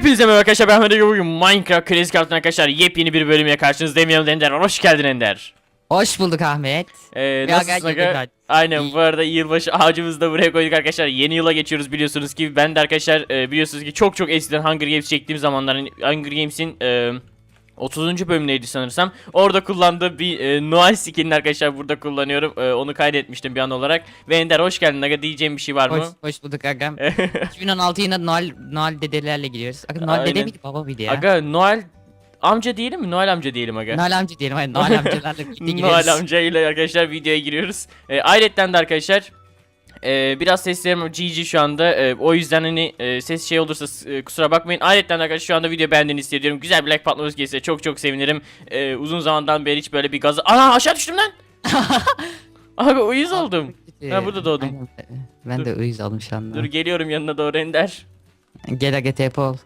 Hepinize merhaba arkadaşlar ben Ahmet Ege bugün Minecraft Crazy Craft'ın arkadaşlar yepyeni bir bölümle karşınızdayım. Yanımda Ender var. hoş geldin Ender. Hoş bulduk Ahmet. ee, Ya, nasılsın gerçekten aga? Aynen bu arada yılbaşı ağacımızı da buraya koyduk arkadaşlar. Yeni yıla geçiyoruz biliyorsunuz ki. Ben de arkadaşlar e, biliyorsunuz ki çok çok eskiden Hunger Games çektiğim zamanların Hunger Games'in e, 30. bölümündeydi sanırsam. Orada kullandığı bir e, Noel skinini arkadaşlar burada kullanıyorum. E, onu kaydetmiştim bir an olarak. Ve Ender hoş geldin aga diyeceğim bir şey var mı? hoş bulduk agam. 2016 yine Noel, Noel dedelerle gidiyoruz. Aga Noel Aynen. dede miydi baba mıydı ya? Aga Noel amca diyelim mi? Noel amca diyelim aga. Noel amca diyelim. Hayır, Noel amcalarla birlikte gidiyoruz. Noel amcayla arkadaşlar videoya giriyoruz. E, ayrıca de arkadaşlar e, biraz seslerim GG şu anda. E, o yüzden hani e, ses şey olursa e, kusura bakmayın. Ayrıca arkadaşlar şu anda video beğendiğini hissediyorum. Güzel bir like patlaması gelirse çok çok sevinirim. E, uzun zamandan beri hiç böyle bir gazı... Ana aşağı düştüm lan. Abi uyuz oldum. Ha, burada doğdum. Aynen. Ben de uyuz oldum şu anda. Dur geliyorum yanına doğru Ender. Gel aga tepe ol.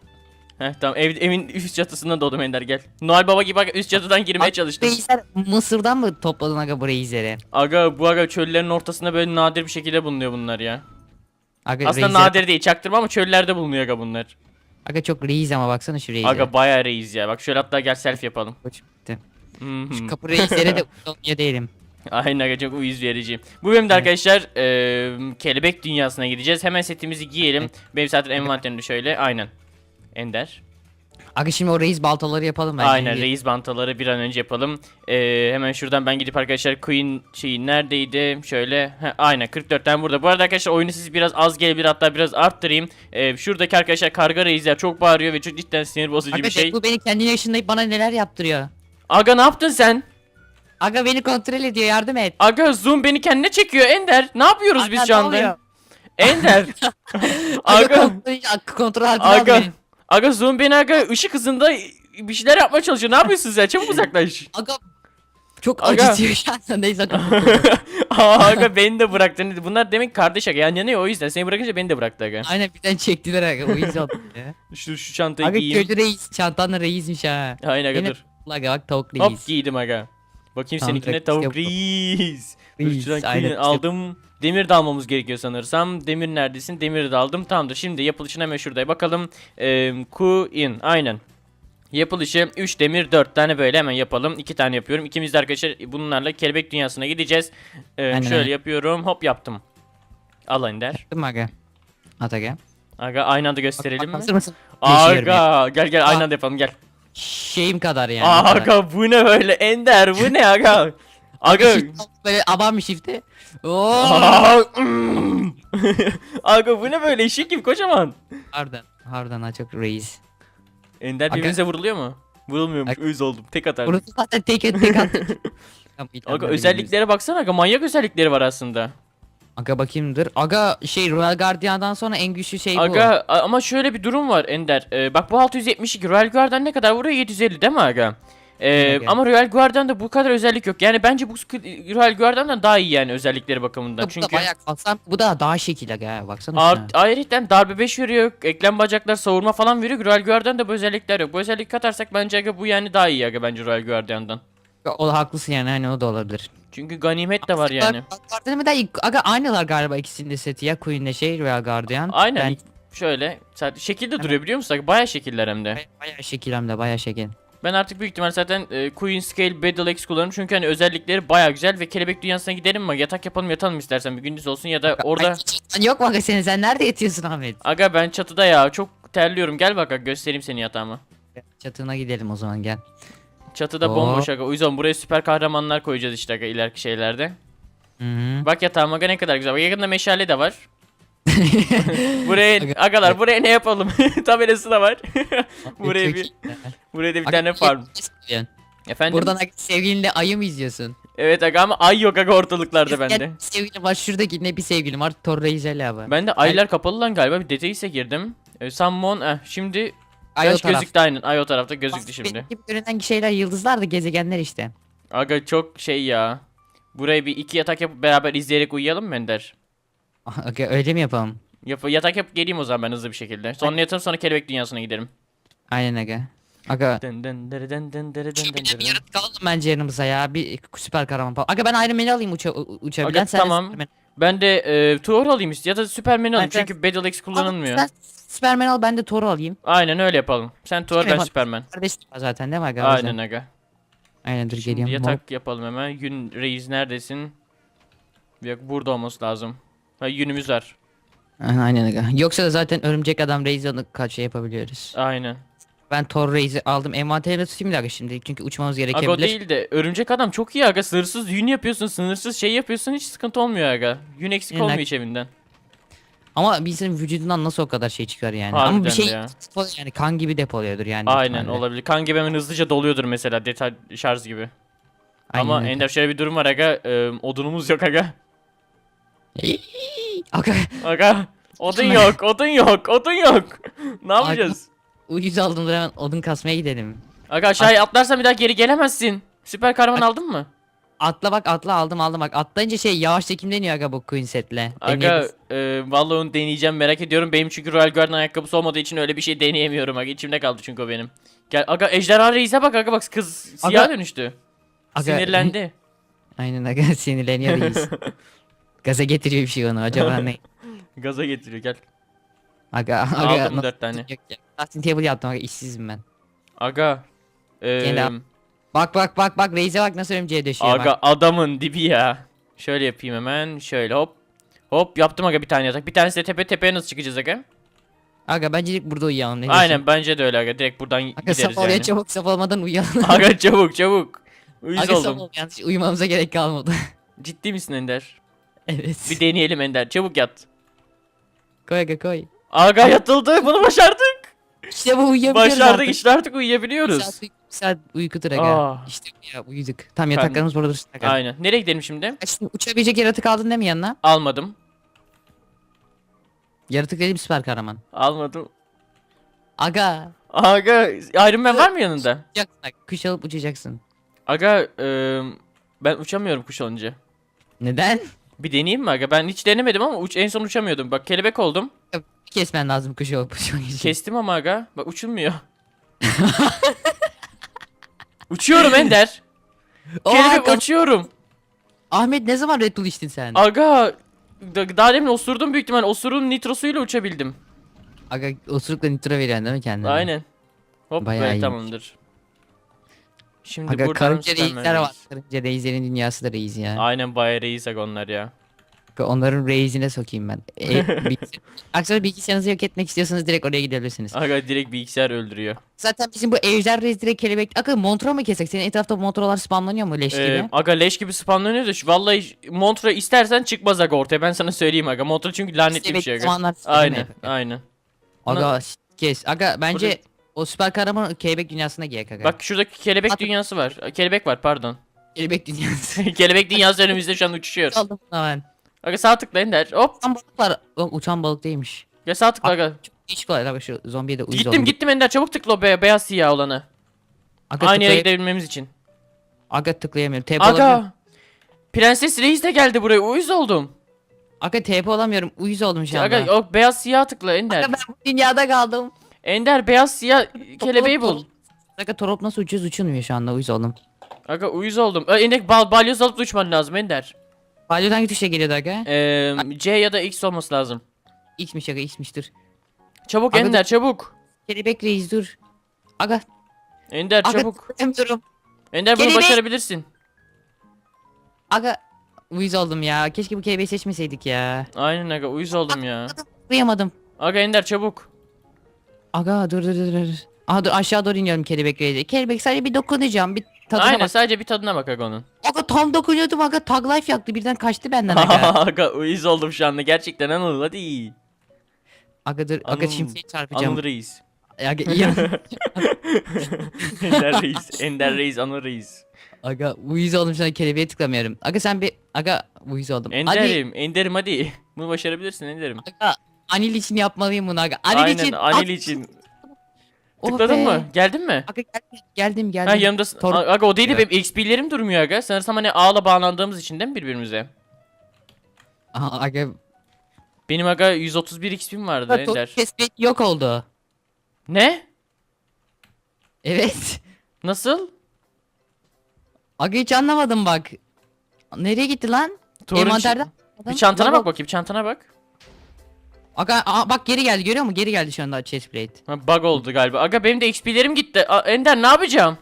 Heh tamam ev, evin üst çatısında doğdum Ender gel. Noel Baba gibi üst çatıdan girmeye çalıştım. Reisler Mısır'dan mı topladın aga bu reisleri? Aga bu aga çöllerin ortasında böyle nadir bir şekilde bulunuyor bunlar ya. Aga Aslında reisler- nadir değil çaktırma ama çöllerde bulunuyor aga bunlar. Aga çok reis ama baksana şu reisleri. Aga bayağı reis ya. Bak şöyle hatta gel selfie yapalım. Hı hı. Şu kapı reislere de uyuyor değilim. Aynen aga çok uyuz verici. Bu bölümde arkadaşlar eee, kelebek dünyasına gideceğiz. Hemen setimizi giyelim. Benim zaten envanterimde şöyle. Aynen. Ender. Aga şimdi o reis baltaları yapalım bence. Aynen reis bantaları bir an önce yapalım. Eee, hemen şuradan ben gidip arkadaşlar Queen şeyi neredeydi? Şöyle. Heh, aynen 44 tane burada. Bu arada arkadaşlar oyunu siz biraz az gelebilir hatta biraz arttırayım. Eee, şuradaki arkadaşlar karga reisler çok bağırıyor ve çok cidden sinir bozucu Aga bir şey. bu beni kendi yaşındayıp bana neler yaptırıyor. Aga ne yaptın sen? Aga beni kontrol ediyor yardım et. Aga Zoom beni kendine çekiyor Ender. Ne yapıyoruz Aga, biz şu anda? Ender. Aga, aga. kontrol, kontrol altına al Aga. beni. Aga Zoom beni aga ışık hızında bir şeyler yapmaya çalışıyor. Ne yapıyorsun sen? Çabuk uzaklaş. Aga çok Aga. acıtıyor şu anda neyse aga. Aa, aga beni de bıraktın. Bunlar demek kardeş aga. Yani yanıyor o yüzden. Seni bırakınca beni de bıraktı aga. Aynen birden çektiler aga o yüzden ya. Şu, şu çantayı Aga giyeyim. köylü reis çantanla reismiş ha. Aynen aga Yine- dur. Aga bak tavuk Hop reis. giydim aga. Bakayım Tamam, seninkine direkt tavuk işte reis. Dur Reis, şuradan aynen aldım. Demir de almamız gerekiyor sanırsam. Demir neredesin? Demiri de aldım. Tamamdır. Şimdi yapılışına hemen şurada bakalım. Ee, Queen. Aynen. Yapılışı 3 demir 4 tane böyle hemen yapalım. 2 tane yapıyorum. İkimiz de arkadaşlar bunlarla kelebek dünyasına gideceğiz. Ee, Aynen, şöyle aynen. yapıyorum. Hop yaptım. Al Ender. Değil mi aga? At aga. Aga aynı anda gösterelim mi? Hazır mısın? Yaşıyorum ya. Aga gel gel aynı anda yapalım gel. Şeyim kadar yani. kadar. Aga bu ne böyle Ender bu ne aga? Aga. Shift- Böyle aban bir shifti. Oo. Aa, mm. Aga bu ne böyle eşek gibi kocaman. Harbiden. Harbiden ha çok reis. Ender Aga- birbirinize vuruluyor mu? Vurulmuyormuş. Aga- Uyuz oldum. Tek atar. Burası zaten tek tek attı. Aga özelliklere baksana aga manyak özellikleri var aslında. Aga bakayım dur. Aga şey Royal Guardian'dan sonra en güçlü şey bu. Aga a- ama şöyle bir durum var Ender. Ee, bak bu 672 Royal Guard'dan ne kadar vuruyor? 750 değil mi aga? Ee, Aga. ama Royal Guard'dan da bu kadar özellik yok. Yani bence bu sk- Royal Guard'dan daha iyi yani özellikleri bakımından. Bu Çünkü da bayağı kalsam bu da daha şekil aga baksana Art, şuna. ayrıca darbe 5 veriyor, eklem bacaklar savurma falan veriyor. Royal Guardian da bu özellikler yok. Bu özellik katarsak bence aga bu yani daha iyi aga bence Royal Guardian'dan. O da haklısın yani hani o da olabilir. Çünkü ganimet de var yani. Guardian'ı bir de aga aynılar galiba ikisinin seti ya Queen'le şey Royal Guardian. Aynen. Ben, Şöyle şekilde duruyor biliyor musun? Bayağı şekiller hem de. bayağı şekil hem de bayağı şekil. Ben artık büyük ihtimal zaten e, Queen Scale Battle X kullanırım çünkü hani özellikleri bayağı güzel ve kelebek dünyasına gidelim mi? Yatak yapalım yatalım istersen bir gündüz olsun ya da orada. Ay, Yok aga senin sen nerede yatıyorsun Ahmet? Aga ben çatıda ya çok terliyorum gel bak göstereyim seni yatağımı. Çatına gidelim o zaman gel. Çatıda Oo. bomboş aga o yüzden buraya süper kahramanlar koyacağız işte aga ileriki şeylerde. Hı hı. Bak yatağım aga ne kadar güzel. Bak yakında meşale de var. buraya Aga- agalar buraya ne yapalım? Tabelası da var. buraya bir buraya da bir Aga, tane farm. Efendim? Buradan aga sevgilinle ayı mı izliyorsun? Evet aga ama ay yok aga ortalıklarda bende. Sevgilim var şuradaki ne bir sevgilim var Torre İzel abi. Ben de aylar kapalı lan galiba bir detayse girdim. E, Summon eh, şimdi Ay o Kaç taraf. gözüktü aynen. Ay o tarafta gözüktü Aslında şimdi. gibi görünen şeyler yıldızlar da gezegenler işte. Aga çok şey ya. Buraya bir iki yatak yapıp beraber izleyerek uyuyalım mı Ender? Aga öyle mi yapalım? Yap yatak yapıp geleyim o zaman ben hızlı bir şekilde. Sonra yatalım sonra kelebek dünyasına gidelim. Aynen aga. Aga. Dın dın dırı dın dın dırı dın dın yaratık alalım bence yanımıza ya. Bir süper kahraman falan. Aga ben Iron Man'i alayım uça, uçabilen. Aga, sen de tamam. Superman. Ben de e, Thor alayım ist- ya da Superman alayım Aynen. çünkü Battle Axe kullanılmıyor. Sen Superman al ben de Thor'u alayım. Aynen öyle yapalım. Sen Thor ben Yapalım. Superman. Kardeş zaten değil mi aga? O yüzden. Aynen aga. Aynen dur Şimdi geliyorum. yatak yapalım hemen. Yün reis neredesin? Yok burada olması lazım. Ha yünümüz var. Aynen aga. Yoksa da zaten örümcek adam Raze'ı kaç şey yapabiliyoruz. Aynen. Ben Thor Raze'i aldım. Envanterime tutayım dakika şimdi. Çünkü uçmamız Aga o gerekebilir. değil de örümcek adam çok iyi aga. Sınırsız yün yapıyorsun, sınırsız şey yapıyorsun hiç sıkıntı olmuyor aga. Yün eksik olmuyor hiç evinden. Ama bir insanın vücudundan nasıl o kadar şey çıkar yani. Harbiden Ama bir de şey ya. yani kan gibi depoluyordur yani. büyük Aynen ihtimalle. olabilir. Kan gibi hemen hızlıca doluyordur mesela detay şarj gibi. Aynen Ama öyle. Ender şöyle bir durum var aga. e, odunumuz yok aga. Aga Aga odun yok, odun yok, odun yok. ne yapacağız? Uyuz aldım dur hemen odun kasmaya gidelim. Aga aşağıya atlarsan bir daha geri gelemezsin. Süper kahraman aldın mı? Atla bak atla aldım aldım bak. Atlayınca şey yavaş çekim deniyor aga bu Queen setle. Aga Deneyebiliriz. e, vallahi onu deneyeceğim merak ediyorum. Benim çünkü Royal Guard'ın ayakkabısı olmadığı için öyle bir şey deneyemiyorum aga. İçimde kaldı çünkü o benim. Gel aga ejderha reise bak aga bak kız siyah Aga- dönüştü. Aga- Sinirlendi. Aynen aga sinirleniyor reis. Gaza getiriyor bir şey onu acaba ne? Gaza getiriyor gel. Aga aga. Aldım dört tane. Yok ya. Crafting table yaptım aga işsizim ben. Aga. e, abi. Bak bak bak bak Reis'e bak nasıl örümceğe döşüyor aga bak. adamın dibi ya. Şöyle yapayım hemen. Şöyle hop. Hop yaptım aga bir tane yatak. Bir tanesi de tepe tepeye nasıl çıkacağız aga? Aga bence direkt burada uyuyalım. Ne diyorsun? Aynen bence de öyle aga. Direkt buradan Aga gideriz sabah oraya yani. çabuk sabah olmadan uyuyalım. Aga çabuk çabuk. Uyuz Aga oldum. sabah yanlış uyumamıza gerek kalmadı. Ciddi misin Ender? evet. Bir deneyelim Ender. Çabuk yat. Koy aga koy. Aga yatıldı. Bunu başardık. İşte bu uyuyabiliyoruz Başardık artık. işte artık Bir uyuyabiliyoruz. saat, uy- bir saat uykudur aga. Ah. İşte ya uyuduk. Tamam yataklarımız burada dursun aga. Aynen. Nereye gidelim şimdi? Şimdi uçabilecek yaratık aldın değil mi yanına? Almadım. Yaratık dediğim süper kahraman. Almadım. Aga. Aga Iron Man var mı yanında? Uçacaksın aga. Kuş alıp uçacaksın. Aga e, ben uçamıyorum kuş olunca. Neden? Bir deneyeyim mi aga? Ben hiç denemedim ama uç, en son uçamıyordum. Bak kelebek oldum. Kesmen lazım kuş alıp uçmak için. Kestim ama aga. Bak uçulmuyor. Uçuyorum Ender. Kelebek uçuyorum. Ahmet ne zaman Red Bull içtin sen? Aga da- daha demin osurdum büyük ihtimal. Osurun nitrosuyla uçabildim. Aga osurukla nitro veriyorsun değil mi kendine? Aynen. Hop Bayağı iyiymiş. tamamdır. Şimdi Aga buradan karınca reisler var. Karınca reislerin dünyası da reis ya. Aynen bayağı reis aga onlar ya. Onların reisine sokayım ben. E, bilgisayar... Aksine bilgisayarınızı yok etmek istiyorsanız direkt oraya gidebilirsiniz. Aga direkt bilgisayar öldürüyor. Zaten bizim bu ejder reis direkt kelebek... Aga montra mı kesek? Senin etrafta montralar spamlanıyor mu leş Ee, gibi? aga leş gibi spamlanıyor da şu vallahi Montra istersen çıkmaz aga ortaya ben sana söyleyeyim aga. Montra çünkü lanetli bir şey aga. Zamanlar Aynen aynen. Aga kes. Aga bence o süper kahraman kelebek dünyasına giyek aga. Bak şuradaki kelebek At- dünyası var. Kelebek var pardon. kelebek dünyası. kelebek dünyası önümüzde şu an uçuşuyor. Aldım ben. Aga sağ tıkla Ender. Hop. Uçan balık var. Yok uçan balık değilmiş. Ya sağ tıkla aga. Hiç kolay. Bak şu zombiye de uyuz Gittim oldum. gittim Ender çabuk tıkla o be- beyaz siyah olanı. Aga, Aynı yere tıklay- gidebilmemiz için. Aga tıklayamıyorum. TP olamıyorum. Aga. Prenses Reis de geldi buraya. Uyuz oldum. Aga TP olamıyorum. Uyuz oldum şu anda. Aga o beyaz siyah tıkla Ender. Aga ben bu dünyada kaldım. Ender beyaz siyah kelebeği bul. Aga torop nasıl uçuyoruz uçulmuyor şu anda uyuz oldum. Aga uyuz oldum. Ö, Ender bal balyoz alıp uçman lazım Ender. Balyoz hangi tuşa geliyordu aga? Ee, C ya da X olması lazım. X'miş aga X'miş dur. Çabuk Aga, Ender çabuk. Kelebek reis dur. Aga. Ender Aga çabuk. tıklayamıyorum. Ender bunu Kelebek. başarabilirsin. Aga. Uyuz oldum ya. Keşke bu kelebeği seçmeseydik ya. Aynen aga uyuz oldum ya. Tıklayamadım. Aga Ender çabuk. Aga dur dur dur dur. Aha dur aşağı doğru iniyorum kelebek reisi. Kelebek sadece bir dokunacağım. Bir tadına Aynen bak. sadece bir tadına bak aga onun. Aga tam dokunuyordum aga. Tag life yaktı birden kaçtı benden aga. aga uyuz oldum şu anda gerçekten Anıl hadi. aga dur aga Anıl- şimşeği çarpacağım. Anıl Reis. Aga iyi. Ender Reis. Ender Reis Anıl Reis. aga uyuz oldum şu an kelebeğe tıklamıyorum. Aga sen bir aga uyuz oldum. Hadi. Enderim. Enderim hadi. Bunu başarabilirsin Enderim. Aga Anil için yapmalıyım bunu aga. Anil Aynen için. Anil için. Oh Tıkladın be. mı? Geldin mi? Aga geldim geldim. geldim. Ha yanımdasın. Tor- Aga o değil de Ya. benim XP'lerim durmuyor aga. Sanırsam hani ağla bağlandığımız için değil mi birbirimize? Aha, aga. Benim aga 131 XP'm vardı Aga, Ender. tespit yok oldu. Ne? Evet. Nasıl? Aga hiç anlamadım bak. Nereye gitti lan? Torun Envanterden. Bir çantana bak bakayım çantana bak. Aga aa, bak geri geldi görüyor musun? Geri geldi şu anda chest plate. Ha, bug oldu galiba. Aga benim de XP'lerim gitti. A, Ender ne yapacağım?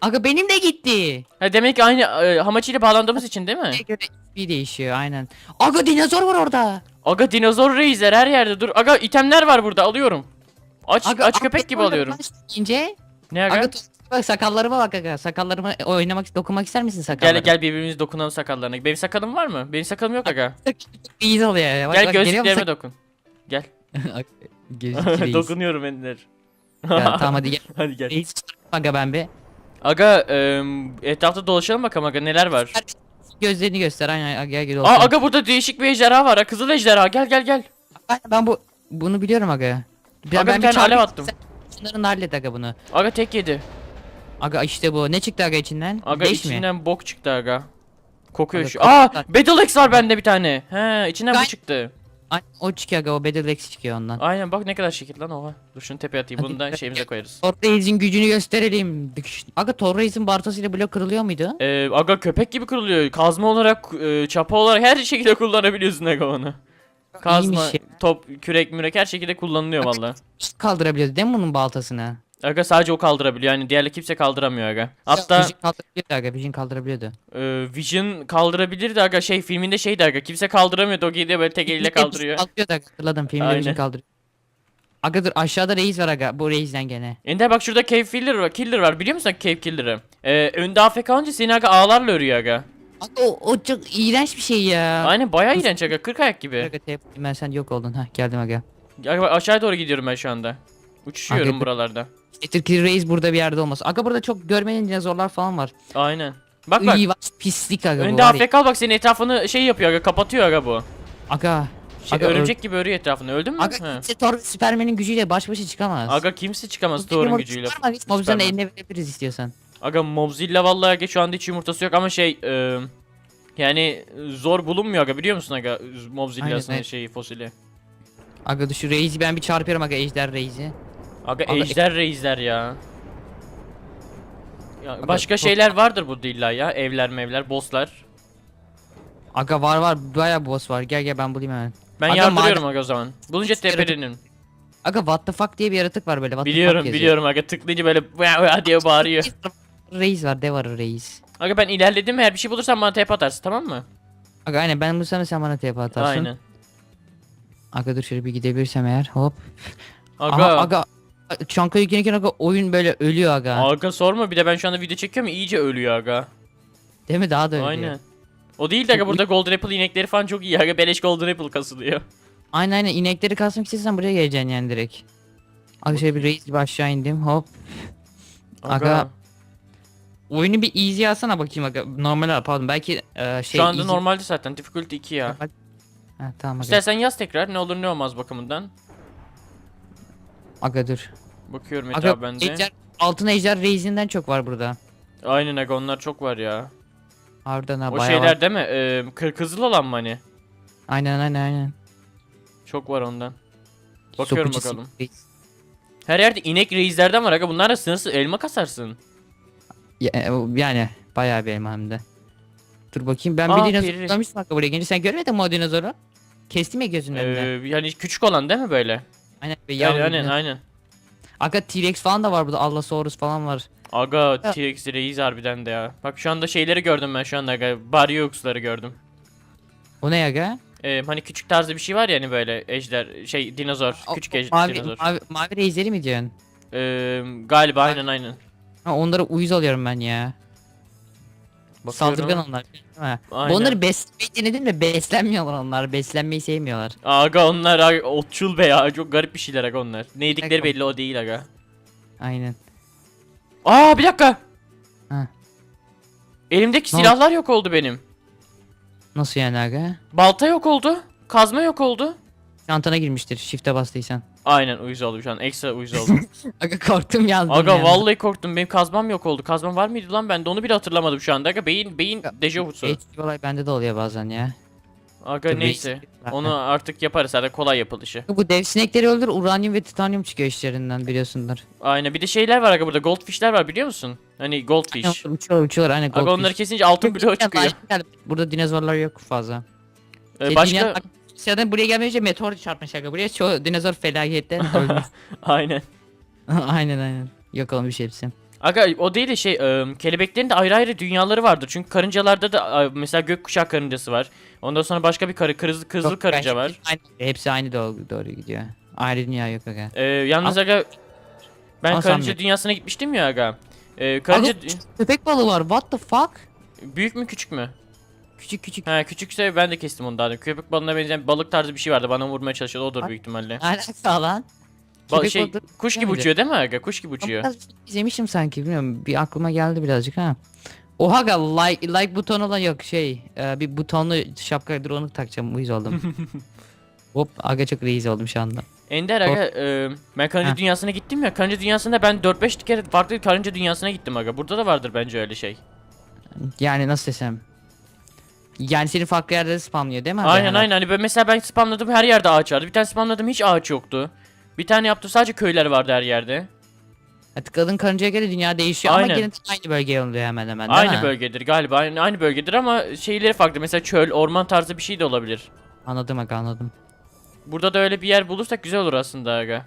Aga benim de gitti. Ha, demek ki aynı e, Hamachi ile bağlandığımız için değil mi? Göre XP değişiyor aynen. Aga dinozor var orada. Aga dinozor reisler her yerde dur. Aga itemler var burada alıyorum. Aç Aga, aç köpek gibi alıyorum. ince. Ne aga? Aga bak sakallarıma bak aga. Sakallarıma oynamak dokunmak ister misin sakallara? Gel gel birbirimiz dokunalım sakallarına. Benim sakalım var mı? Benim sakalım yok aga. İyi oluyor ya. Bak, Gel bak, gözlüklerime dokun. Reis. Dokunuyorum Ender. Ya, tamam hadi gel. Hadi gel. Reis aga ben bir. Aga etrafta dolaşalım bakalım aga neler var. Gözlerini göster aynen aga gel gel Aa aga burada değişik bir ejderha var. ha, Kızıl ejderha. Gel gel gel. Ben bu bunu biliyorum aga. Ben, Aga, bir tane alev attım. Şunların hallet aga bunu. Aga tek yedi. Aga işte bu. Ne çıktı aga içinden? Aga mi? içinden bok çıktı aga. Kokuyor Aga, şu. Aa Battle Axe var bende bir tane. He içinden bu Gay- çıktı. Ay, o çıkıyor aga o Battle Lex çıkıyor ondan. Aynen bak ne kadar şekil lan oha. Dur şunu tepeye atayım. Bunu da şeyimize koyarız. Thor Reis'in gücünü gösterelim. Düküş- Aga Thor Reis'in bartasıyla blok kırılıyor muydu? Ee, aga köpek gibi kırılıyor. Kazma olarak, e, çapa olarak her şekilde kullanabiliyorsun aga onu. Kazma, İyiymiş ya. top, kürek, mürek her şekilde kullanılıyor valla. Kaldırabiliyordu değil mi bunun baltasını? Aga sadece o kaldırabiliyor. Yani diğerleri kimse kaldıramıyor aga. Hatta Vision kaldırabiliyordu aga. Vision kaldırabiliyordu. e, Vision kaldırabilirdi aga. Şey filminde şeydi aga. Kimse kaldıramıyordu. O gidiyor böyle tek eliyle kaldırıyor. Kaldırıyordu aga. Hatırladım filmde Aynen. Vision kaldırıyor. Aga dur aşağıda reis var aga. Bu reisden gene. Ender bak şurada Cave Killer var. Killer var. Biliyor musun Cave Killer'ı? Ee, önde AFK olunca seni aga ağlarla örüyor aga. Aga o, o çok iğrenç bir şey ya. Aynen bayağı iğrenç aga. 40 ayak gibi. Aga tep- ben sen yok oldun. Hah geldim aga. Aga bak aşağıya doğru gidiyorum ben şu anda. Uçuşuyorum Aga, buralarda. Getir reis burada bir yerde olması. Aga burada çok görmeyen dinozorlar falan var. Aynen. Bak bak. İyi var. Pislik aga bu Önde var ya. AFK bak senin etrafını şey yapıyor aga. Kapatıyor aga bu. Aga. Şey, Aga, örümcek gibi örüyor etrafını. Öldün mü? Aga He. kimse Thor Superman'in gücüyle baş başa çıkamaz. Aga kimse çıkamaz Thor'un gücüyle. Mobza'nın Superman. eline verebiliriz istiyorsan. Aga Mobzilla vallahi aga şu anda hiç yumurtası yok ama şey e, yani zor bulunmuyor aga biliyor musun aga Mobzilla'sının Aynen, şeyi fosili. Aga dur şu reisi ben bir çarpıyorum aga ejder reisi. Aga, Aga, ejder reisler ya. Ya Aga, başka çok- şeyler vardır burada illa ya. Evler mevler, bosslar. Aga var var baya boss var gel gel ben bulayım hemen. Ben Aga, yardırıyorum madem- aga o zaman. Bulunca tepelenin. Aga what the fuck diye bir yaratık var böyle what Biliyorum biliyorum aga tıklayınca böyle vaa vaa diye bağırıyor. Reis var dev arı reis. Aga ben ilerledim eğer bir şey bulursan bana tep atarsın tamam mı? Aga aynen ben bu sana sen bana TP atarsın. Aynen. Aga dur şöyle bir gidebilirsem eğer hop. Aga. Aha, aga çanka yüklenirken aga oyun böyle ölüyor aga. Aga sorma bir de ben şu anda video çekiyorum iyice ölüyor aga. Değil mi daha da ölüyor. Aynen. O değil de aga burada Golden Apple inekleri falan çok iyi aga beleş Golden Apple kasılıyor. Aynen aynen inekleri kasmak istiyorsan buraya geleceksin yani direkt. Aga şöyle bir reis gibi aşağı indim hop. Aga, Oyunu bir easy alsana bakayım aga. Normal al pardon belki e, şey Şu anda easy- normalde zaten difficulty 2 ya. Ha, tamam aga. İstersen yaz tekrar ne olur ne olmaz bakımından. Aga dur. Bakıyorum Aga etrafı bende. ejder, altın ejder reizinden çok var burada. Aynen aga onlar çok var ya. Harbiden ha o bayağı şeyler var. değil mi? Ee, kır kızıl olan mı hani? Aynen aynen aynen. Çok var ondan. Bakıyorum Sokucu bakalım. reis. Her yerde inek reislerden var aga. Bunlar da sınırsız elma kasarsın. Ya, e, o- yani bayağı bir elma hem de. Dur bakayım ben Aa, bir dinozor peri. tutamıştım aga buraya gelince sen görmedin mi o dinozoru? Kestim ya gözünün önünde. Ee, yani küçük olan değil mi böyle? Aynen be yavru aynen dinozor. aynen. Aga T-Rex falan da var burada Allosaurus falan var. Aga T-Rex reis harbiden de ya. Bak şu anda şeyleri gördüm ben şu anda aga. Baryux'ları gördüm. O ne aga? Ee, hani küçük tarzı bir şey var ya hani böyle ejder şey dinozor. O- Küçük o ejder mavi, dinozor. mavi, mavi reisleri mi diyorsun? Ee, galiba aynen aynen. Ha, onlara uyuz alıyorum ben ya. Bakıyorum. Saldırgan onlar. değil mi? Aynen. Onları beslemeyi denedim de beslenmiyorlar onlar. Beslenmeyi sevmiyorlar. Aga onlar aga, otçul be ya. Çok garip bir şeyler aga onlar. Ne yedikleri belli o değil aga. Aynen. Aa bir dakika. Ha. Elimdeki Ne silahlar yok oldu benim. Nasıl yani aga? Balta yok oldu. Kazma yok oldu. Çantana girmiştir shift'e bastıysan. Aynen uyuz oldum şu an. Ekstra uyuz oldum. Aga korktum yazdım aga yani. vallahi korktum. Benim kazmam yok oldu. Kazmam var mıydı lan? Ben de onu bile hatırlamadım şu anda. Aga beyin beyin dejavusu. HD olay bende de oluyor bazen ya. Aga neyse. Onu artık yaparız. Hadi kolay yapılışı. Bu dev sinekleri öldür uranyum ve titanyum çıkıyor işlerinden biliyorsundur. Aynen. Bir de şeyler var aga burada. Goldfish'ler var biliyor musun? Hani goldfish. Uçuyorlar uçuyorlar aynen Aga onları kesince altın bloğu çıkıyor. Burada dinozorlar yok fazla. Ee, Şey, başka dünya- Asya'dan buraya gelmeden önce meteor çarpmış aga. Buraya çoğu dinozor felaketten ölmüş. aynen. aynen aynen. Yok olmuş hepsi. Aga o değil de şey e, kelebeklerin de ayrı ayrı dünyaları vardır. Çünkü karıncalarda da e, mesela gökkuşağı karıncası var. Ondan sonra başka bir karı kızıl, kızıl Yok, karınca var. Aynı, hepsi aynı doğru, doğru gidiyor. Ayrı dünya yok aga. E, yalnız aga ben Ama karınca sanmıyorum. dünyasına gitmiştim ya aga. E, karınca Aga, köpek balığı var. What the fuck? büyük mü küçük mü? Küçük küçük. Ha küçükse ben de kestim onu daha. demin. Köpek balığına benzeyen balık tarzı bir şey vardı. Bana vurmaya çalışıyordu. Odur Ay. büyük ihtimalle. Alaka lan. Ba- Köpek şey balığı kuş gibi uçuyor değil mi aga? Kuş gibi uçuyor. İzlemiştim sanki bilmiyorum. Bir aklıma geldi birazcık ha. Oha aga like, like butonu olan yok şey. e, bir butonlu şapka dur onu takacağım uyuz oldum. Hop aga çok reis oldum şu anda. Ender aga e, ben karınca Ha. dünyasına gittim ya. Karınca dünyasında ben 4-5 kere farklı karınca dünyasına gittim aga. Burada da vardır bence öyle şey. Yani nasıl desem. Yani seni farklı yerlerde spamlıyor değil mi? Aynen Yani aynen. Hani ben mesela ben spamladım her yerde ağaç vardı. Bir tane spamladım hiç ağaç yoktu. Bir tane yaptım sadece köyler vardı her yerde. Ha, Tıkladığın karıncaya göre dünya değişiyor Aynen. ama gene aynı bölgeye oluyor hemen hemen değil Aynı mi? bölgedir galiba. Aynı, aynı bölgedir ama şeyleri farklı. Mesela çöl, orman tarzı bir şey de olabilir. Anladım aga anladım. Burada da öyle bir yer bulursak güzel olur aslında aga.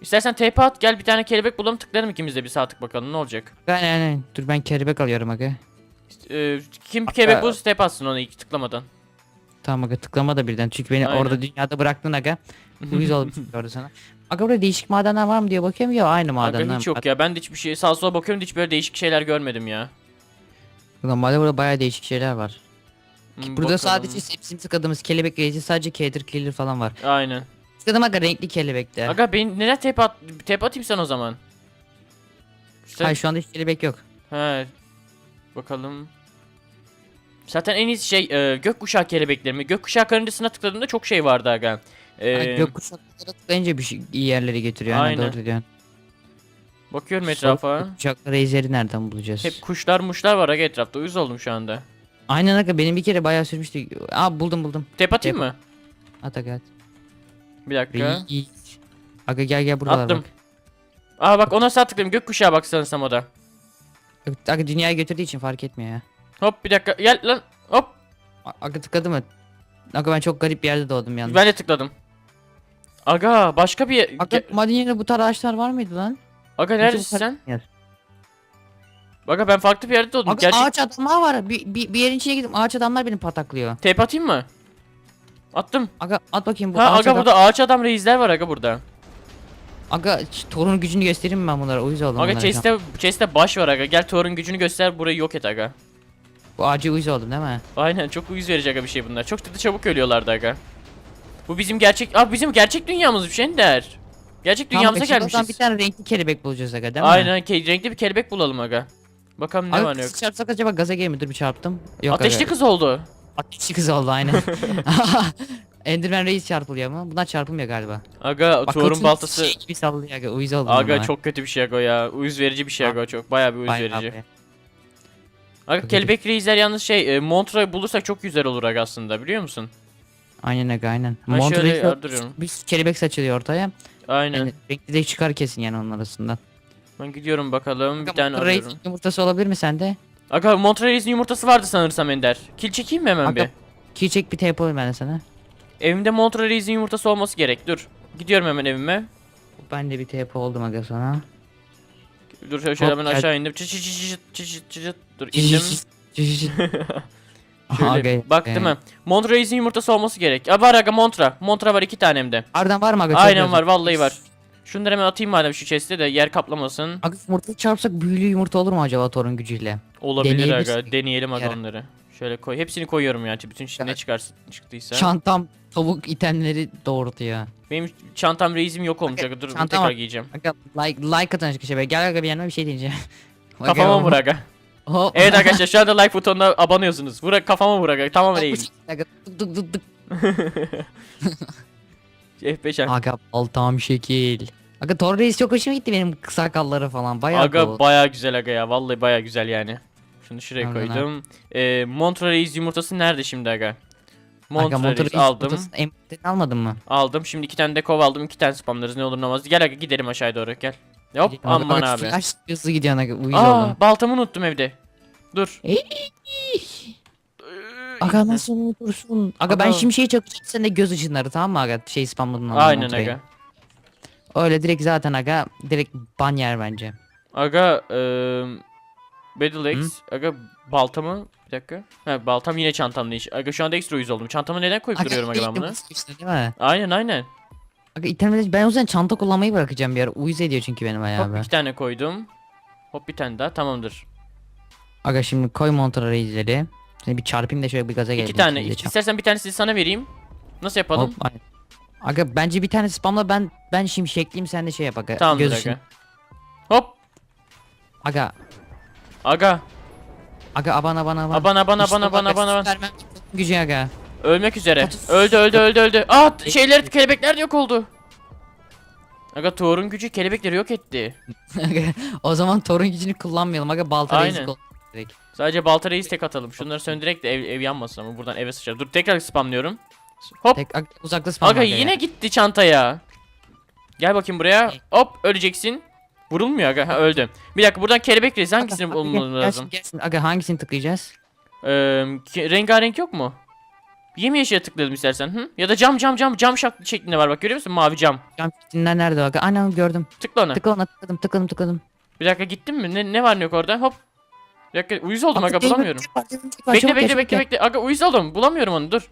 İstersen TP at gel bir tane kelebek bulalım tıklayalım ikimiz de bir saatlik bakalım ne olacak. Ben yani dur ben kelebek alıyorum aga. Ee, kim Hatta- kelebek bulursa TP atsın ona ilk tıklamadan. Tamam aga tıklama da birden çünkü beni Aynen. orada dünyada bıraktın aga. Uyuz çünkü orada sana. Aga burada değişik madenler var mı diye bakıyorum ya aynı madenler. Aga hiç yok ya ben de hiçbir şey sağa sola bakıyorum da hiç böyle değişik şeyler görmedim ya. Normalde burada bayağı değişik şeyler var. Hmm, Burada bakalım. sadece bizim tıkladığımız kelebek reisi sadece Cater Killer falan var. Aynen. Tıkladım aga renkli kelebekler. Aga ben neden TP at TP atayım sen o zaman? Sen... Hayır şu anda hiç kelebek yok. He. Bakalım. Zaten en iyisi şey e, gökkuşağı kelebekleri mi? Gökkuşağı karıncasına tıkladığımda çok şey vardı aga. Ee, Ay, Gökkuşaklara tıklayınca bir şey, iyi yerlere getiriyor. Aynen. Aynen. Doğru diyorsun. bakıyorum etrafa. Gökkuşaklı reisleri nereden bulacağız? Hep kuşlar muşlar var aga etrafta. Uyuz oldum şu anda. Aynen aga benim bir kere bayağı sürmüştü. Aa buldum buldum. Tep atayım Tep- mı? At aga at. Bir dakika. Aga gel gel buralar Attım. Aa bak ona sağ tıkladım. Gökkuşağı bak sanırsam o da. Aga dünyaya götürdüğü için fark etmiyor ya. Hop bir dakika. Gel lan. Hop. Aga tıkladı mı? Aga ben çok garip bir yerde doğdum yalnız. Ben de tıkladım. Aga başka bir... Aga Ge- maden bu tarz ağaçlar var mıydı lan? Aga neredesin sen? Yer. Aga ben farklı bir yerde doğdum. Aga Gerçek... ağaç adamlar var. Bir, bir, bir yerin içine gidip ağaç adamlar beni pataklıyor. Tep atayım mı? Attım. Aga at bakayım bu Ha ağaç aga adam. burada ağaç adam reisler var aga burada. Aga torun gücünü göstereyim mi ben bunlara? Uyuz oldum Aga bunlara şu an. chest'te chest'te baş var aga. Gel Thor'un gücünü göster burayı yok et aga. Bu ağacı uyuz oldum değil mi? Aynen çok uyuz verecek aga bir şey bunlar. Çok da çabuk ölüyorlardı aga. Bu bizim gerçek... Abi bizim gerçek dünyamız bir şey der. Gerçek dünyamıza Tamam, o zaman gelmişiz. Bir tane renkli kelebek bulacağız aga değil mi? Aynen ke- renkli bir kelebek bulalım aga. Bakalım ne Aga var ne yok. çarpsak acaba gaza gelir mi? Dur bir çarptım. Yok Ateşli aga. kız oldu. Ateşli kız oldu aynen. Enderman reis çarpılıyor mu? Bunlar çarpılmıyor galiba. Aga Bak, Kotun baltası... Gibi sallıyor aga uyuz oldum Aga buna. çok kötü bir şey aga ya. Uyuz verici bir şey Ha. aga çok. Bayağı bir uyuz verici. abi. Aga kelebek reisler yalnız şey... E, Montra'yı bulursak çok güzel olur aga aslında biliyor musun? Aynen aga aynen. Reis- yardırıyorum. Bir kelebek saçılıyor ortaya. Aynen. Yani renkli de çıkar kesin yani onun arasından. Ben gidiyorum bakalım. Bir Aga, tane Montre reis arıyorum. yumurtası olabilir mi sende? Aga Montrez'in yumurtası vardı sanırsam Ender. Kil çekeyim mi hemen Aga, bir? Ki çek bir tane yapalım ben de sana. Evimde Montrez'in yumurtası olması gerek. Dur. Gidiyorum hemen evime. Ben de bir TP oldum aga sana. Dur şöyle, Hop, hemen gel. aşağı indim. Çıt çıt çıt çıt çıt çıt çıt çıt. Dur indim. Şöyle Aga, baktım e, ha. Montrez'in yumurtası olması gerek. Aa var aga Montra. Montra var iki tane hem de. Ardından var mı aga? Aynen var vallahi var. Şunları hemen atayım madem şu chest'e de yer kaplamasın. Aga yumurta çarpsak büyülü yumurta olur mu acaba Thor'un gücüyle? Olabilir deneyebilirsin. aga. Deneyelim aga onları. Şöyle koy. Hepsini koyuyorum yani. Bütün ne çıkarsın çıktıysa. Çantam tavuk itemleri doğurtuyor. Benim çantam reizim yok olmuş aga. Dur bunu çantam tekrar giyeceğim. Aga like like atın arkadaşlar. be. Gel aga bir yanıma bir şey diyeceğim. Kafama vur aga. Hop. Evet arkadaşlar şu anda like butonuna abanıyorsunuz. Vur kafama vur aga. Tamam eğim. Aga dık dık dık dık. F5 aga. Aga baltam şekil. Aga Thor Reis çok hoşuma gitti benim kısa kalları falan. Bayağı Aga cool. baya güzel aga ya. Vallahi baya güzel yani. Şunu şuraya Harbiden koydum. Ee, Montre Reis yumurtası nerede şimdi aga? Aga Reis aldım. emretini almadın mı? Aldım. Şimdi iki tane de kov aldım. iki tane spamlarız. Ne olur ne olmaz. Gel aga gidelim aşağıya doğru. Gel. Hop Aga, aman bak, abi. Flash hızlı gidiyorsun aga. Uyuz Aa oldum. baltamı unuttum evde. Dur. Aga nasıl unutursun? Aga, ben Aga. şimdi şeyi çakacağım sen de göz ışınları tamam mı aga? Şey spamladın ondan Aynen Montra'yı. aga. Öyle direkt zaten aga direkt ban yer bence. Aga eee Battle Axe. Aga baltamı bir dakika. Ha baltam yine çantamda iş. Aga şu anda ekstra uyuz oldum. Çantama neden koyup duruyorum aga ben bunu? basmıştın değil mi? Aynen aynen. Aga itemleri ben o yüzden çanta kullanmayı bırakacağım bir ara. Uyuz ediyor çünkü benim bayağı Hop be. iki tane koydum. Hop bir tane daha tamamdır. Aga şimdi koy Montra Raze'leri. Seni bir çarpayım da şöyle bir gaza geleyim. İki tane. çarp- İstersen bir tanesini sana vereyim. Nasıl yapalım? Hop, aynen. Aga bence bir tane spamla ben ben şimdi şekleyeyim sen de şey yap aga. Tamamdır Göz aga. Hop. Aga. Aga. Aga aban aban aban. Aban aban aban aban aga, aban aban. Süpermen gücü aga. Ölmek üzere. Öldü öldü öldü öldü. Aa t- şeyler kelebekler yok oldu. Aga Thor'un gücü kelebekleri yok etti. Aga, o zaman Thor'un gücünü kullanmayalım aga balta Aynen. Direkt. Sadece balta reis tek atalım. Şunları söndürek de ev, ev yanmasın ama buradan eve sıçrar. Dur tekrar spamlıyorum. Hop. Tek aga, uzakta spam Aga yine gitti çantaya. Gel bakayım buraya. Hop öleceksin. Vurulmuyor aga. Ha öldü. Bir dakika buradan kelebek reis hangisini bulmamız lazım? Gelsin, aga hangisini tıklayacağız? Ee, ke- rengarenk yok mu? Yemyeşile tıkladım istersen. Hı? Ya da cam cam cam cam şak şeklinde var bak görüyor musun? Mavi cam. Cam çiftliğinden nerede o aga? Anam gördüm. Tıkla ona. Tıkla ona tıkladım tıkladım tıkladım. Bir dakika gittin mi? Ne, ne var ne yok orada? Hop. Bir dakika uyuz oldum aga Aga, bulamıyorum. Bekle bekle bekle bekle. Aga uyuz oldum. Bulamıyorum onu dur.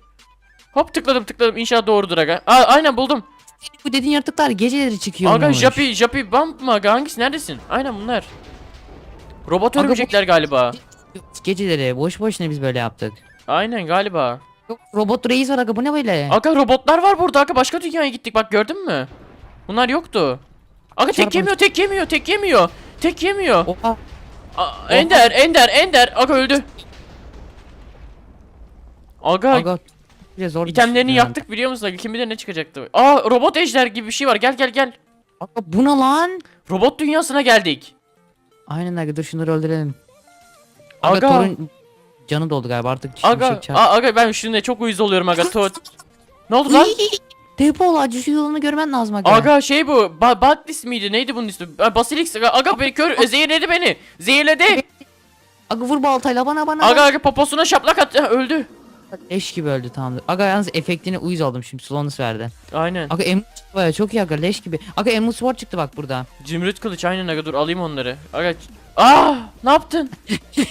Hop tıkladım tıkladım. İnşallah doğrudur aga. Aa, aynen buldum. Bu dediğin yaratıklar geceleri çıkıyor. Aga Japi Japi Bump mı aga? Hangisi neredesin? Aynen bunlar. Robot Aga, örümcekler galiba. Geceleri boş boşuna biz böyle yaptık. Aynen galiba. Yok, robot reis var aga bu ne böyle? Aga robotlar var burada aga başka dünyaya gittik bak gördün mü? Bunlar yoktu. Aga tek yemiyor tek yemiyor tek yemiyor. Tek yemiyor. Oha. Aa, Ender Ender Ender aga öldü. Aga, Aga bir de zor itemlerini şey yaktık biliyor musun? Kim bilir ne çıkacaktı. Aa robot ejder gibi bir şey var gel gel gel. Aga bu ne lan? Robot dünyasına geldik. Aynen aga dur şunları öldürelim. Aga, Aga. Thor'un canı doldu galiba artık Aga çarp. aa, aga ben şuna çok uyuz oluyorum aga. To ne oldu lan? Depo acı yolunu görmen lazım aga. Aga şey bu ba Batlis miydi neydi bunun ismi? Ba- Basilix aga, aga beni kör zehirledi beni. Zehirledi. Aga vur baltayla bana bana. Aga aga poposuna şaplak attı öldü. Leş gibi öldü tamamdır. Aga yalnız efektine uyuz aldım şimdi slowness verdi. Aynen. Aga Emus baya çok iyi aga leş gibi. Aga Emus Sword çıktı bak burada. Zümrüt kılıç aynen aga dur alayım onları. Aga Aa ne yaptın?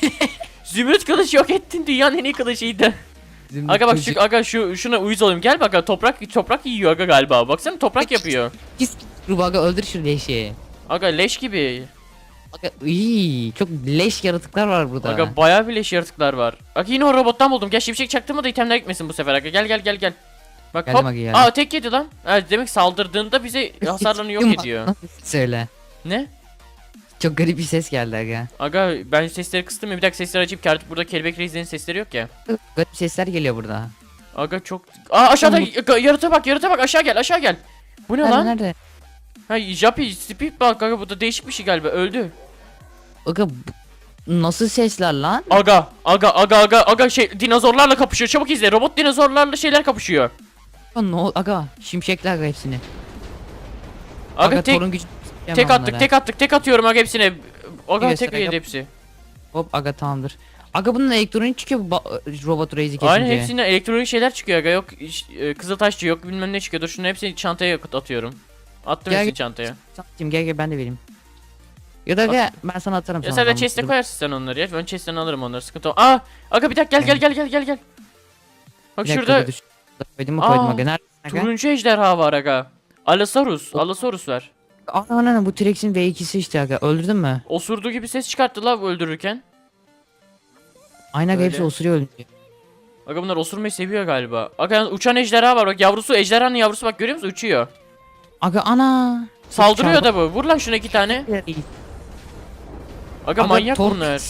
Zümrüt kılıç yok ettin dünyanın en iyi kılıcıydı. Aga bak şu aga şu şuna uyuz olayım. Gel bak aga toprak toprak yiyor aga galiba. Baksana toprak yapıyor. Pis grubu aga öldür şu leşi. Aga leş gibi. Aga iyi çok leş yaratıklar var burada. Aga bayağı bir leş yaratıklar var. Aga yine o robottan buldum. Gel şimşek çaktırma da itemler gitmesin bu sefer aga. Gel gel gel gel. Bak Geldim hop. aga, geldim. Aa tek yedi lan. Ha, demek saldırdığında bize hasarlarını yok ediyor. Söyle. Ne? Çok garip bir ses geldi aga. Aga ben sesleri kıstım ya bir dakika sesleri açayım ki artık burada kelebek reislerin sesleri yok ya. Garip sesler geliyor burada. Aga çok... Aa aşağıda yaratığa bak yaratığa bak aşağı gel aşağı gel. Bu ne Nerede lan? nerede? Ha Japi Speed bak aga bu da değişik bir şey galiba öldü. Aga bu- nasıl sesler lan? Aga aga aga aga aga şey dinozorlarla kapışıyor çabuk izle robot dinozorlarla şeyler kapışıyor. Aga, ne ol- aga şimşekler aga hepsini. Aga, Aga, tek torun gücü tek attık tek attık tek atıyorum aga hepsine. Aga Göster tek aga. yedi hepsi. Hop aga tamamdır. Aga bunun elektronik çıkıyor bu ba- robot reisi kesince. Aynen hepsinden elektronik şeyler çıkıyor aga yok iş- e, kızıltaşçı yok bilmem ne çıkıyor dur şunu hepsini çantaya atıyorum. Attım Gel, hepsini çantaya. Satayım gel gel ben de vereyim. Ya da gel ben sana atarım Ya sonra. sen de chest'e koyarsın sen onları ya. Ben chest'ten alırım onları. Sıkıntı yok. Aa, aga bir dakika gel gel gel gel gel gel. Bak Bir dakika, şurada dur, dur. Koydum mu koydum Aa, aga. Nerede? Aga? turuncu ejderha var aga. Allosaurus, Allosaurus var. Ana ana bu T-Rex'in V2'si işte aga. Öldürdün mü? Osurduğu gibi ses çıkarttı la öldürürken. Aynen aga hepsi osuruyor öldürüyor. Aga bunlar osurmayı seviyor galiba. Aga yalnız uçan ejderha var bak yavrusu ejderhanın yavrusu bak görüyor musun uçuyor. Aga ana. Saldırıyor da bu. Vur lan şuna iki tane. Aga, Aga, manyak tor- bunlar.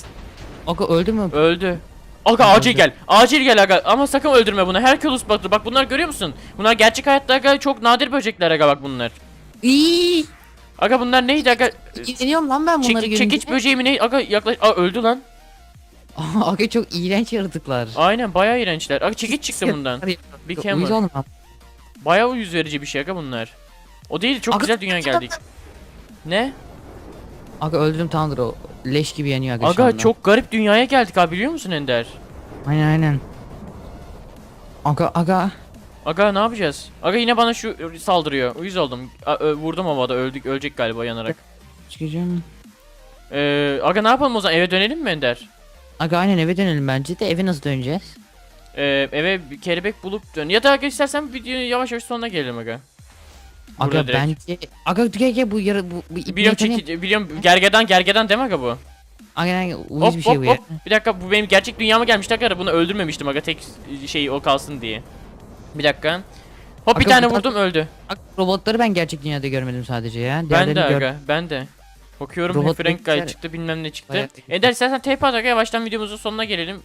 Aga öldü mü? Öldü. Aga Öldü. acil gel. Acil gel aga. Ama sakın öldürme bunu. Hercules baktı. Bak bunlar görüyor musun? Bunlar gerçek hayatta aga çok nadir böcekler aga bak bunlar. İyi. Aga bunlar neydi aga? İzleniyorum lan ben bunları Çekiç, görünce. çekiç böceği mi ne? Aga yaklaş. Aa öldü lan. aga çok iğrenç yaratıklar. Aynen bayağı iğrençler. Aga çekiç çıktı bundan. Big Çok Hammer. uyuz verici bir şey aga bunlar. O değil çok Aga- güzel dünya geldik. Ne? Aga öldürdüm tamamdır o. Leş gibi yanıyor aga, Aga çok garip dünyaya geldik abi biliyor musun Ender? Aynen aynen. Aga aga. Aga ne yapacağız? Aga yine bana şu saldırıyor. Uyuz oldum. A- vurdum havada öldük ölecek galiba yanarak. Çıkacağım. Ee, aga ne yapalım o zaman eve dönelim mi Ender? Aga aynen eve dönelim bence de eve nasıl döneceğiz? Ee, eve kelebek bulup dön. Ya da aga istersen videonun yavaş yavaş sonuna gelelim aga. Burada Aga direkt. bence Aga gel gel bu yarı bu, bu Biliyorum tanı- çeki, biliyorum gergedan gergedan deme aga bu. Aga aga uyuz Hop bir şey hop bu ya. hop. Bir dakika bu benim gerçek dünyama gelmişti aga bunu öldürmemiştim aga tek şey o kalsın diye. Bir dakika. Hop bir Aga, tane vurdum öldü. Aga, robotları ben gerçek dünyada görmedim sadece ya. Ben de Diğerlerini gör- aga ben de. Bakıyorum Robot Frank Guy bekler- çıktı bilmem ne çıktı. Bayağı- Eder istersen TP at aga yavaştan videomuzun sonuna gelelim.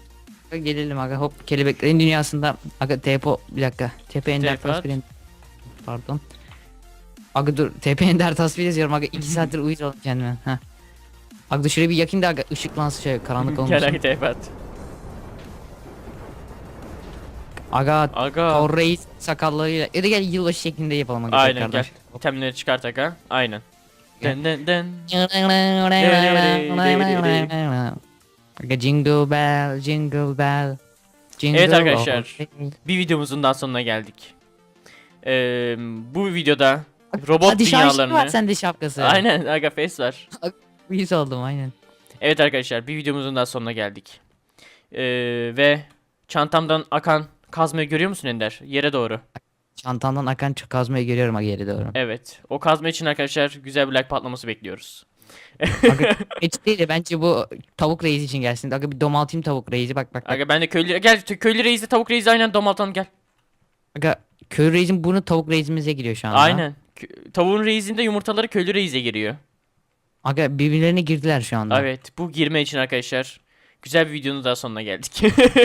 Aga, Gelelim aga hop kelebeklerin dünyasında aga TP bir dakika TP Ender TP at. pardon Aga dur TP Ender tasvir yazıyorum aga 2 saattir oldum kendime ha Aga dur şurayı bir yakayım da aga ışıklansın şey karanlık Gel olmasın aga TP at. Aga Aga. Thor Reis sakallarıyla ya da gel yılbaşı şeklinde yapalım aga Aynen gel. Temleri çıkart aga. Aynen. Gel. Den den den. Aga jingle bell jingle bell jingle Evet arkadaşlar. Bir videomuzun daha sonuna geldik. Ee, bu videoda robot Hadi şapkası var dünyalarını... sende şapkası. Aynen aga face var. Uyuz oldum aynen. Evet arkadaşlar bir videomuzun daha sonuna geldik. Ee, ve çantamdan akan kazmayı görüyor musun Ender? Yere doğru. Çantamdan akan kazmayı görüyorum geri doğru. Evet. O kazma için arkadaşlar güzel bir like patlaması bekliyoruz. Aga hiç değil de bence bu tavuk reis için gelsin. Aga bir domaltayım tavuk reisi bak bak bak. Aga ben de köylü gel köylü reisle tavuk reisi aynen domaltalım gel. Aga köy reisin burnu tavuk reisimize giriyor şu anda. Aynen. Tavuğun reisinde yumurtaları köylü reise giriyor. Aga birbirlerine girdiler şu anda. Evet bu girme için arkadaşlar güzel bir videonun daha sonuna geldik.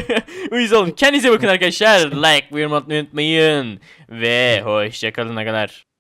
Uyuz olun. Kendinize bakın arkadaşlar. Like atmayı unutmayın. Ve hoşçakalın arkadaşlar.